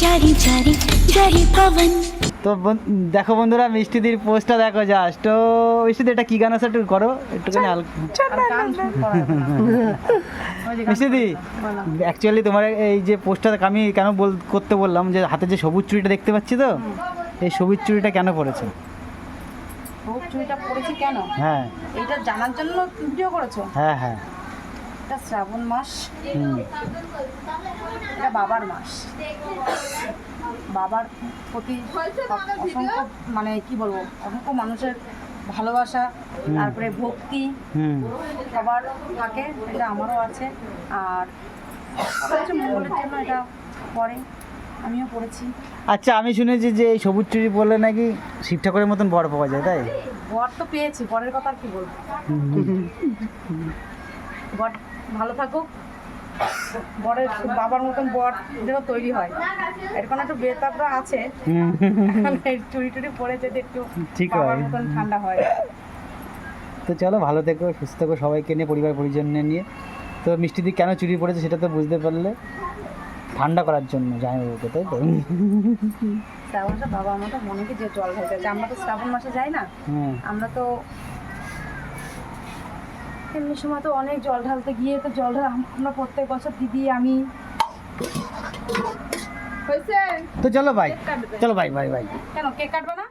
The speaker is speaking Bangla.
চারি চারি তো দেখো বন্ধুরা মিষ্টিদির পোস্টটা দেখো জাস্ট তো মিষ্টিদি এটা কি গান আছে একটু করো একটুখানি মিষ্টিদি অ্যাকচুয়ালি তোমার এই যে পোস্টটা আমি কেন বল করতে বললাম যে হাতে যে সবুজ চুড়িটা দেখতে পাচ্ছি তো এই সবুজ চুড়িটা কেন পড়েছে সবুজ চুরিটা পড়েছি কেন? হ্যাঁ। এটা জানার জন্য ভিডিও করেছ? হ্যাঁ হ্যাঁ। এটা শ্রাবণ মাস। এটা বাবার মাস। বাবার প্রতি অসংখ্য মানে কি বলব অসংখ্য মানুষের ভালোবাসা তারপরে ভক্তি সবার থাকে এটা আমারও আছে। আর মঙ্গলের জন্য এটা পরে আমিও পড়েছি। আচ্ছা আমি শুনেছি যে এই সবুজ চুরি পরলে নাকি শিব ঠাকুরের মতন বর পাওয়া যায় তাই? বর তো পেয়েছি বরের কথা আর কি বলব? বর ভালো থাকুক। বরের বাবার মতন বর যেন তৈরি হয়। এরকম একটু বেতাবরা আছে। এই চুরি টুরি পরে যদি একটু ঠিক বাবার হয়। মতন ঠান্ডা হয়। তো চলো ভালো থেকো সুস্থ থেকো সবাইকে নিয়ে পরিবার পরিজন নিয়ে। তো মিষ্টিদি কেন চুরি পড়েছে সেটা তো বুঝতে পারলে। ঠান্ডা করার জন্য জামাইবাবুকে তাই তো? শ্রাবণ বাবার মতো মনে কি যে জল ঢালতে আছে আমরা তো শ্রাবণ মাসে যাই না। আমরা তো এমনি সময় তো অনেক জল ঢালতে গিয়ে তো জল ঢাল আমরা প্রত্যেক বছর দিদি আমি। হয়েছে? তো চলো ভাই চলো ভাই ভাই ভাই। কেন কেক কাটবে না?